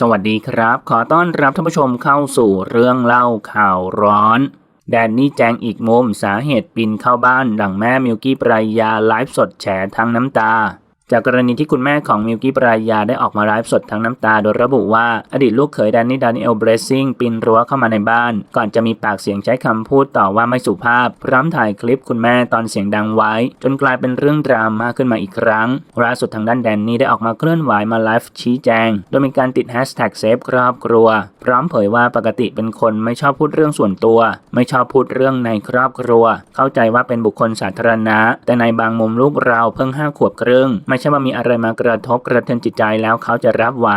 สวัสดีครับ ขอต้อนรับท่านผู้ชมเข้าสู่เรื่องเล่าข่าวร้อน แดนนี่แจงอีกมุมสาเหตุปินเข้าบ้านดังแม่มิวกี้ปรายาไลฟ์สดแฉทั้งน้ำตา จากกรณีที่คุณแม่ของมิวกี้ปรายาได้ออกมาไลฟ์สดทั้งน้ำตาโดยระบุว่าอดีตลูกเขยแดนนี่ดานิเอลเบรซิงปีนรั้วเข้ามาในบ้าน ก่อนจะมีปากเสียงใช้คำพูดต่อว่าไม่สุภาพ พร้อมถ่ายคลิปคุณแม่ตอนเสียงดังไว้ จนกลายเป็นเรื่องดราม่าขึ้นมาอีกครั้งล่าสุดทางด้านแดนนี่ได้ออกมาเคลื่อนไหวมาไลฟ์ชี้แจง โดยมีการติดแฮชแท็กเซฟครอบครัว พร้อมเผยว่าปกติเป็นคนไม่ชอบพูดเรื่องส่วนตัว ไม่ชอบพูดเรื่องในครอบครัว เข้าใจว่าเป็นบุคคลสาธารณะ แต่ในบางมุมลูกเราเพิ่งห้าขวบครึ่งไม่ใช่ว่ามีอะไรมากระทบกระเทือนจิตใจแล้วเขาจะรับไหว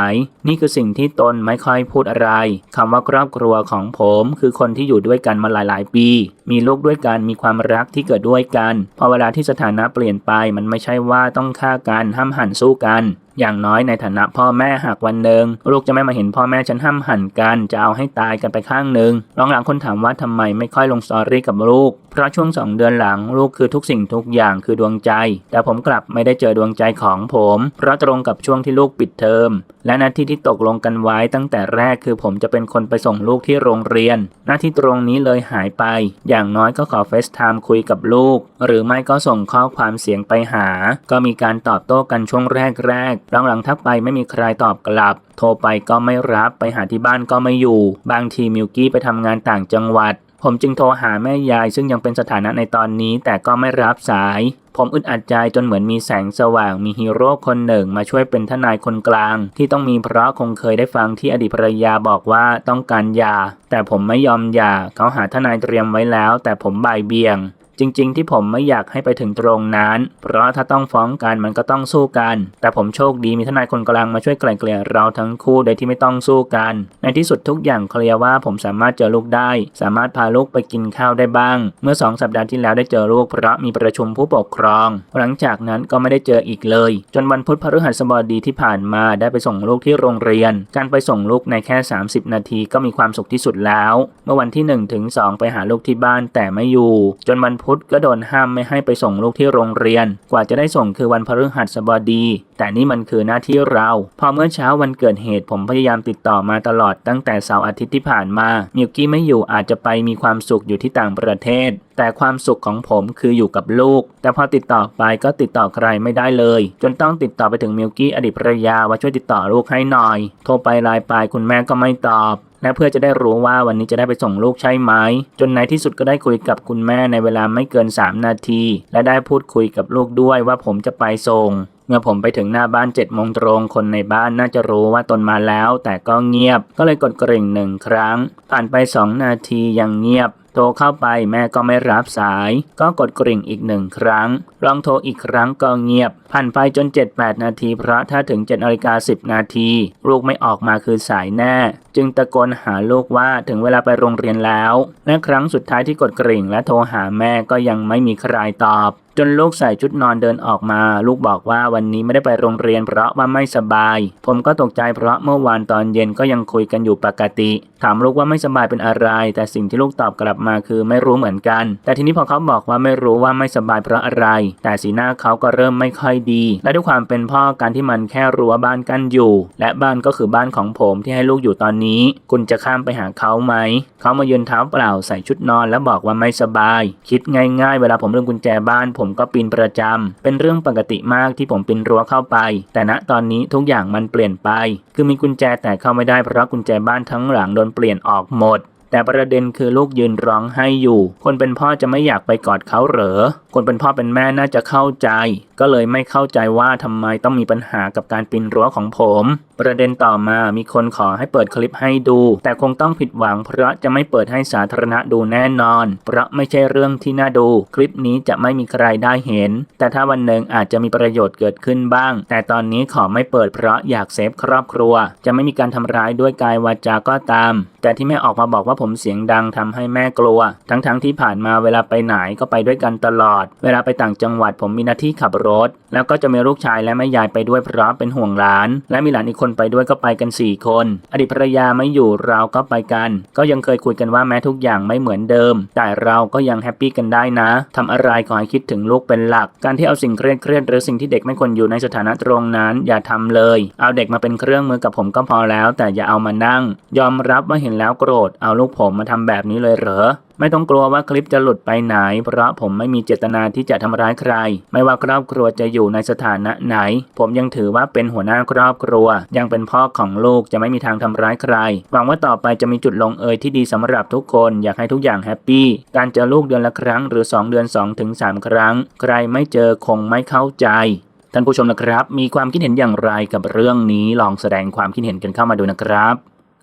นี่คือสิ่งที่ตนไม่ค่อยพูดอะไรคำว่าครอบครัวของผม คือคนที่อยู่ด้วยกันมาหลาย ๆ ปี มีลูกด้วยกันมีความรักที่เกิดด้วยกัน พอเวลาที่สถานะเปลี่ยนไปมันไม่ใช่ว่าต้องฆ่ากันห้ามหันสู้กัน อย่างน้อยในฐานะพ่อแม่หากวันหนึ่งลูกจะไม่มาเห็นพ่อแม่ฉันห้ามหันกันจะเอาให้ตายกันไปข้างหนึ่งรองหลังคนถามว่าทำไมไม่ค่อยลงสตอรี่กับลูก เพราะช่วงสองเดือนหลังลูกคือทุกสิ่งทุกอย่างคือดวงใจ แต่ผมกลับไม่ได้เจอดวงใจของผม เพราะตรงกับช่วงที่ลูกปิดเทอม และหน้าที่ที่ตกลงกันไว้ตั้งแต่แรกคือผมจะเป็นคนไปส่งลูกที่โรงเรียน หน้าที่ตรงนี้เลยหายไป อย่างน้อยก็ขอเฟซไทม์คุยกับลูก หรือไม่ก็ส่งข้อความเสียงไปหา ก็มีการตอบโต้กันช่วงแรกๆหลังๆทักไปไม่มีใครตอบกลับ โทรไปก็ไม่รับไปหาที่บ้านก็ไม่อยู่ บางทีมิวกี้ไปทำงานต่างจังหวัด ผมจึงโทรหาแม่ยาย ซึ่งยังเป็นสถานะในตอนนี้แต่ก็ไม่รับสาย ผมอึดอัดใจจนเหมือนมีแสงสว่าง มีฮีโร่คนหนึ่งมาช่วยเป็นทนายคนกลาง ที่ต้องมีเพราะคงเคยได้ฟังที่อดีตภรรยาบอกว่าต้องการยาแต่ผมไม่ยอมยาเขาหาทนายเตรียมไว้แล้ว แต่ผมบ่ายเบี่ยง จริง ๆ ที่ผมไม่อยากให้ไปถึงตรงนั้น เพราะถ้าต้องฟ้องกันมันก็ต้องสู้กัน แต่ผมโชคดีมีทนายคนกลางมาช่วยไกล่เกลี่ยเราทั้งคู่โดยที่ไม่ต้องสู้กัน ในที่สุดทุกอย่างเคลียร์ว่าผมสามารถเจอลูกได้ สามารถพาลูกไปกินข้าวได้บ้าง เมื่อสองสัปดาห์ที่แล้วได้เจอลูกเพราะมีประชุมผู้ปกครอง หลังจากนั้นก็ไม่ได้เจออีกเลย จนวันพุธพฤหัสบดีที่ผ่านมาได้ไปส่งลูกที่โรงเรียน การไปส่งลูกในแค่ 30 นาทีก็มีความสุขที่สุดแล้ว เมื่อวันที่1ถึง2ไปหาลูกที่บ้านแต่ไม่อยู่ จนวันพุธก็โดนห้ามไม่ให้ไปส่งลูกที่โรงเรียน กว่าจะได้ส่งคือวันพฤหัสบดี แต่นี่มันคือหน้าที่เรา พอเมื่อเช้าวันเกิดเหตุผมพยายามติดต่อมาตลอดตั้งแต่เสาร์อาทิตย์ที่ผ่านมามิวกี้ไม่อยู่อาจจะไปมีความสุขอยู่ที่ต่างประเทศ แต่ความสุขของผมคืออยู่กับลูก แต่พอติดต่อไปก็ติดต่อใครไม่ได้เลย จนต้องติดต่อไปถึงมิวกี้อดีตภรรยาว่าช่วยติดต่อลูกให้หน่อย โทรไปไลน์ไปคุณแม่ก็ไม่ตอบ และเพื่อจะได้รู้ว่าวันนี้จะได้ไปส่งลูกใช่ไหม จนในที่สุดก็ได้คุยกับคุณแม่ในเวลาไม่เกิน 3 นาที และได้พูดคุยกับลูกด้วยว่าผมจะไปส่งเมื่อผมไปถึงหน้าบ้าน7จ็ดโมงตรง คนในบ้านน่าจะรู้ว่าตนมาแล้ว แต่ก็เงียบ ก็เลยกดกริ่งหนึ่งครั้ง ผ่านไป 2 นาทียังเงียบ โทรเข้าไปแม่ก็ไม่รับสาย ก็กดกริ่งอีกหนึ่งครั้ง ลองโทรอีกครั้งก็เงียบ ผ่านไปจน 7-8 นาที เพราะถ้าถึง7นาฬิกา10 นาที ลูกไม่ออกมาคือสายแน่ จึงตะโกนหาลูกว่าถึงเวลาไปโรงเรียนแล้ว และครั้งสุดท้ายที่กดกริ่งและโทรหาแม่ก็ยังไม่มีใครตอบ จนลูกใส่ชุดนอนเดินออกมา ลูกบอกว่าวันนี้ไม่ได้ไปโรงเรียนเพราะว่าไม่สบาย ผมก็ตกใจเพราะเมื่อวานตอนเย็นก็ยังคุยกันอยู่ปกติ ถามลูกว่าไม่สบายเป็นอะไร แต่สิ่งที่ลูกตอบกลับมาคือไม่รู้เหมือนกัน แต่ทีนี้พอเขาบอกว่าไม่รู้ว่าไม่สบายเพราะอะไร แต่สีหน้าเขาก็เริ่มไม่ค่อยดี และด้วยความเป็นพ่อการที่มันแค่รั้วบ้านกั้นอยู่ และบ้านก็คือบ้านของผมที่ให้ลูกอยู่ตอนนี้ คุณจะข้ามไปหาเขาไหม เขามายืนเท้าเปล่าใส่ชุดนอน แล้วบอกว่าไม่สบาย คิดง่าย ๆ เวลาผมลืมกุญแจบ้านผมก็ปีนประจำเป็นเรื่องปกติมากที่ผมปีนรั้วเข้าไป แต่ณตอนนี้ทุกอย่างมันเปลี่ยนไป คือมีกุญแจแต่เข้าไม่ได้เพราะกุญแจบ้านทั้งหลังโดนเปลี่ยนออกหมด แต่ประเด็นคือลูกยืนร้องไห้อยู่ คนเป็นพ่อจะไม่อยากไปกอดเขาเหรอ คนเป็นพ่อเป็นแม่น่าจะเข้าใจ ก็เลยไม่เข้าใจว่าทำไมต้องมีปัญหากับการปีนรั้วของผม ประเด็นต่อมามีคนขอให้เปิดคลิปให้ดู แต่คงต้องผิดหวังเพราะจะไม่เปิดให้สาธารณะดูแน่นอน เพราะไม่ใช่เรื่องที่น่าดู คลิปนี้จะไม่มีใครได้เห็น แต่ถ้าวันหนึ่งอาจจะมีประโยชน์เกิดขึ้นบ้าง แต่ตอนนี้ขอไม่เปิดเพราะอยากเซฟครอบครัว จะไม่มีการทำร้ายด้วยกายวาจาก็ตาม แต่ที่แม่ออกมาบอกว่าผมเสียงดังทำให้แม่กลัว ทั้งๆที่ผ่านมาเวลาไปไหนก็ไปด้วยกันตลอด เวลาไปต่างจังหวัดผมมีหน้าที่ขับรถ แล้วก็จะมีลูกชายและแม่ยายไปด้วยเพราะเป็นห่วงหลาน และมีหลานอีกคนไปด้วยก็ไปกันสี่คน อดีตภรรยาไม่อยู่เราก็ไปกัน ก็ยังเคยคุยกันว่าแม้ทุกอย่างไม่เหมือนเดิม แต่เราก็ยังแฮปปี้กันได้นะทำอะไรขอให้คิดถึงลูกเป็นหลัก การที่เอาสิ่งเครียดเครียดๆหรือสิ่งที่เด็กไม่ควรอยู่ในสถานะตรงนั้น อย่าทำเลย เอาเด็กมาเป็นเครื่องมือกับผมก็พอแล้ว แต่อย่าเอามานั่ง ยอมรับว่าเห็นแล้วโกรธเอาลูกผมมาทำแบบนี้เลยเหรอ ไม่ต้องกลัวว่าคลิปจะหลุดไปไหน เพราะผมไม่มีเจตนาที่จะทำร้ายใคร ไม่ว่าครอบครัวจะอยู่ในสถานะไหน ผมยังถือว่าเป็นหัวหน้าครอบครัว ยังเป็นพ่อของลูกจะไม่มีทางทำร้ายใคร หวังว่าต่อไปจะมีจุดลงเอยที่ดีสำหรับทุกคน อยากให้ทุกอย่างแฮปปี้ การเจอลูกเดือนละครั้งหรือ 2 เดือน2ถึง3ครั้ง ใครไม่เจอคงไม่เข้าใจท่านผู้ชมนะครับ มีความคิดเห็นอย่างไรกับเรื่องนี้ลองแสดงความคิดเห็นกันเข้ามาดูนะครับ